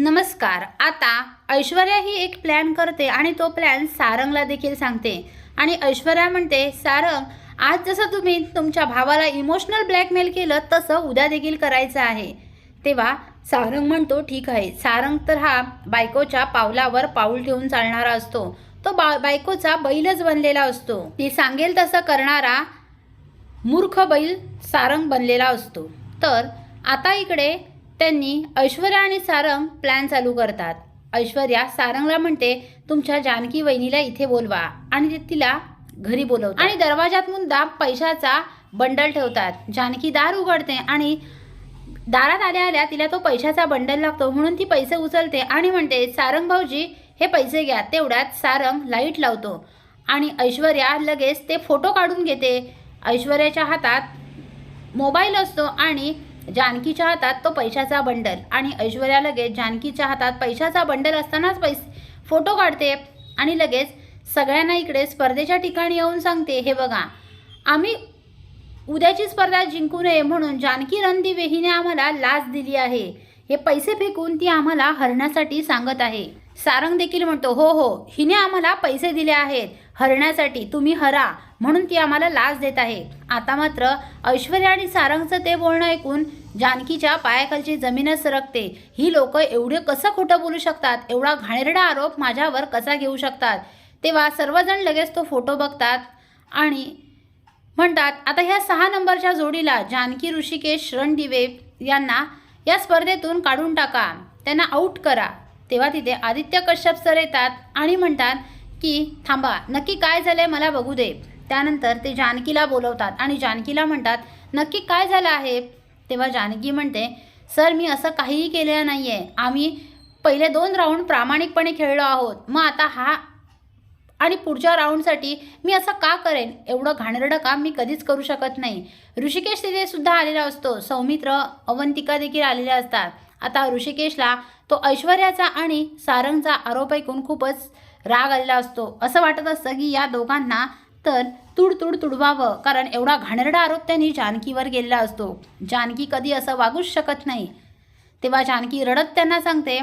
नमस्कार. आता ऐश्वर्या ही एक प्लॅन करते आणि तो प्लॅन सारंगला देखील सांगते. आणि ऐश्वर्या म्हणते सारंग आज जसं तुम्ही तुमच्या भावाला इमोशनल ब्लॅकमेल केलं तसं उद्या देखील करायचं आहे. तेव्हा सारंग म्हणतो ठीक आहे. सारंग तर हा बायकोच्या पावलावर पाऊल ठेवून चालणारा असतो. तो बा बायकोचा बैलच बनलेला असतो. ती सांगेल तसं करणारा मूर्ख बैल सारंग बनलेला असतो. तर आता इकडे त्यांनी ऐश्वर्या आणि सारंग प्लॅन चालू करतात. ऐश्वर्या सारंगला म्हणते तुमच्या जानकी वहिनीला इथे बोलवा. आणि ते तिला घरी बोलवतात. आणि दरवाजात मुद्दा पैशाचा बंडल ठेवतात. जानकी दार उघडते आणि दारात आल्या आल्या तिला तो पैशाचा बंडल लागतो. म्हणून ती पैसे उचलते आणि म्हणते सारंग भाऊजी हे पैसे घ्या. तेवढ्यात सारंग लाइट लावतो. आणि ऐश्वर्या लगेच ते फोटो काढून घेते. ऐश्वर्याच्या हातात मोबाईल असतो आणि जानकीच्या हातात तो पैशाचा बंडल. आणि ऐश्वर्या लगेच जानकीच्या हातात पैशाचा बंडल असतानाच पैसे फोटो काढते आणि लगेच सगळ्यांना इकडे स्पर्धेच्या ठिकाणी येऊन सांगते हे बघा आम्ही उद्याची स्पर्धा जिंकू नये म्हणून जानकी रणदिवे हिने आम्हाला लाच दिली आहे. हे पैसे फेकून ती आम्हाला हरण्यासाठी सांगत आहे. सारंग देखील म्हणतो हो हो हिने आम्हाला पैसे दिले आहेत. हरण्यासाठी तुम्ही हरा म्हणून ती आम्हाला लाच देत आहे. आता मात्र ऐश्वर्या आणि सारंगचं ते बोलणं ऐकून जानकीच्या पायाखालची जमीनच सरकते. ही लोक एवढे कसं खोटं बोलू शकतात? एवढा घाणेरडा आरोप माझ्यावर कसा घेऊ शकतात? तेव्हा सर्वजण लगेच तो फोटो बघतात आणि म्हणतात आता ह्या सहा नंबरच्या जोडीला जानकी ऋषिकेश रणदिवे यांना या स्पर्धेतून काढून टाका. त्यांना आऊट करा. तेव्हा तिथे आदित्य कश्यप सर येतात आणि म्हणतात की थांबा नक्की काय झालंय मला बघू दे. त्यानंतर ते जानकीला बोलवतात आणि जानकीला म्हणतात नक्की काय झालं आहे? तेव्हा जानकी म्हणते सर मी असं काहीही केलेलं नाही आहे आम्ही पहिले दोन राऊंड प्रामाणिकपणे खेळलो आहोत. मग आता हा आणि पुढच्या राऊंडसाठी मी असं का करेन? एवढं घाणेरडं काम मी कधीच करू शकत नाही. ऋषिकेश तिथे सुद्धा आलेला असतो. सौमित्र अवंतिका देखील आलेल्या असतात. आता ऋषिकेशला तो ऐश्वर्याचा आणि सारंगचा आरोप ऐकून खूपच राग आलेला असतो. असं वाटत असतं की या दोघांना तर तुड तुड तुडवावं कारण एवढा घाणेरडा आरोप त्यांनी जानकीवर गेलेला असतो. जानकी कधी असं वागूच शकत नाही. तेव्हा जानकी रडत त्यांना सांगते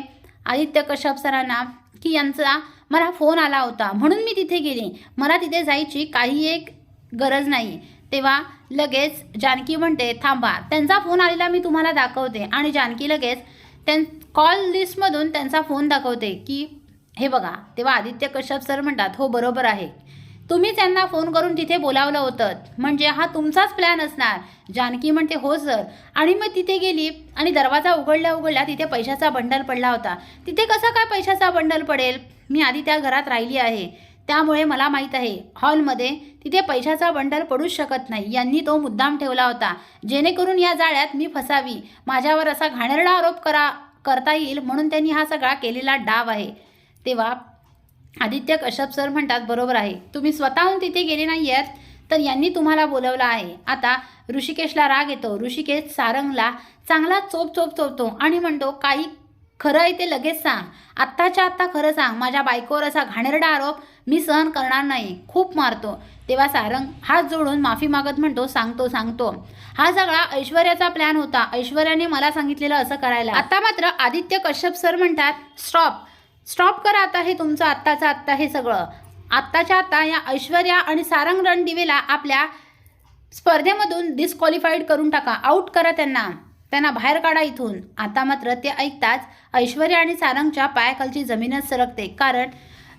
आदित्य कश्यप सरांना की यांचा मला फोन आला होता म्हणून मी तिथे गेली. मला तिथे जायची काही एक गरज नाही. तेव्हा लगेच जानकी म्हणते थांबा त्यांचा फोन आलेला मी तुम्हाला दाखवते. आणि जानकी लगेच त्यां कॉल लिस्टमधून त्यांचा फोन दाखवते की हे बघा तेव्हा आदित्य कश्यप सर म्हणतात हो बरोबर आहे. तुम्ही त्यांना फोन करून तिथे बोलावलं होतं. म्हणजे हा तुमचाच प्लॅन असणार. जानकी म्हणते हो सर आणि मग तिथे गेली आणि दरवाजा उघडल्या उघडल्या तिथे पैशाचा बंडल पडला होता. तिथे कसा काय पैशाचा बंडल पडेल? मी आधी त्या घरात राहिली आहे. त्यामुळे मला माहीत आहे हॉलमध्ये तिथे पैशाचा बंडल पडूच शकत नाही. यांनी तो मुद्दाम ठेवला होता. जेणेकरून या जाळ्यात मी फसावी. माझ्यावर असा घाणेरडा आरोप करा करता येईल म्हणून त्यांनी हा सगळा केलेला डाव आहे. तेव्हा आदित्य कश्यप सर म्हणतात बरोबर आहे. तुम्ही स्वतःहून तिथे गेले नाही आहेत तर यांनी तुम्हाला बोलवलं आहे. आता ऋषिकेशला राग येतो. ऋषिकेश सारंगला चांगला चोप चोप चोपतो आणि म्हणतो काही खरं आहे ते लगेच सांग. आत्ताच्या आत्ता खरं सांग. माझ्या बायकोवर असा घाणेरडा आरोप मी सहन करणार नाही. खूप मारतो. तेव्हा सारंग हात जोडून माफी मागत म्हणतो सांगतो सांगतो. हा सगळा ऐश्वर्याचा प्लॅन होता. ऐश्वर्याने मला सांगितलेलं असं करायला. आता मात्र आदित्य कश्यप सर म्हणतात स्टॉप. स्टॉप करा आता हे तुमचं आत्ताचं आत्ता हे सगळं. आत्ताच्या आत्ता या ऐश्वर्या आणि सारंग रणदिवेला आपल्या स्पर्धेमधून डिस्क्वालिफाईड करून टाका. आऊट करा त्यांना. त्यांना बाहेर काढा इथून. आता मात्र ते ऐकताच ऐश्वर्या आणि सारंगच्या पायाखालची जमीनच सरकते. कारण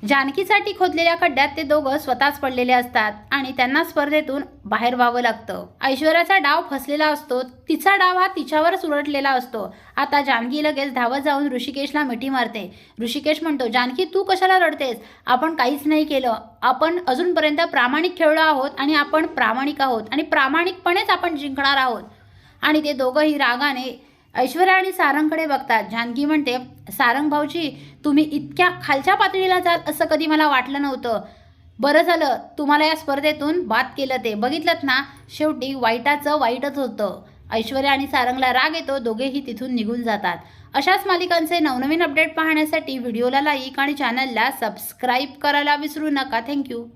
जानकीसाठी खोदलेल्या खड्ड्यात ते दोघं स्वतःच पडलेले असतात आणि त्यांना स्पर्धेतून बाहेर व्हावं लागतं. ऐश्वर्याचा डाव फसलेला असतो तिचा डाव हा तिच्यावरच उलटलेला असतो. आता जानकी लगेच धावत जाऊन ऋषिकेशला मिठी मारते. ऋषिकेश म्हणतो जानकी तू कशाला रडतेस? आपण काहीच नाही केलं. आपण अजूनपर्यंत प्रामाणिक खेळलो आहोत आणि आपण प्रामाणिक आहोत आणि प्रामाणिकपणेच आपण जिंकणार आहोत. आणि ते दोघंही रागाने ऐश्वर्या आणि सारंगकडे बघतात. जानकी म्हणते सारंग भाऊजी तुम्ही इतक्या खालच्या पातळीला जाल असं कधी मला वाटलं नव्हतं. बरं झालं तुम्हाला या स्पर्धेतून बाद केलं ते. बघितलं ना शेवटी वाईटाचं वाईटच होतं. ऐश्वर्या आणि सारंगला राग येतो दोघेही तिथून निघून जातात. अशाच मालिकांचे नवनवीन अपडेट पाहण्यासाठी व्हिडिओला लाईक आणि चॅनलला सबस्क्राईब करायला विसरू नका. थँक्यू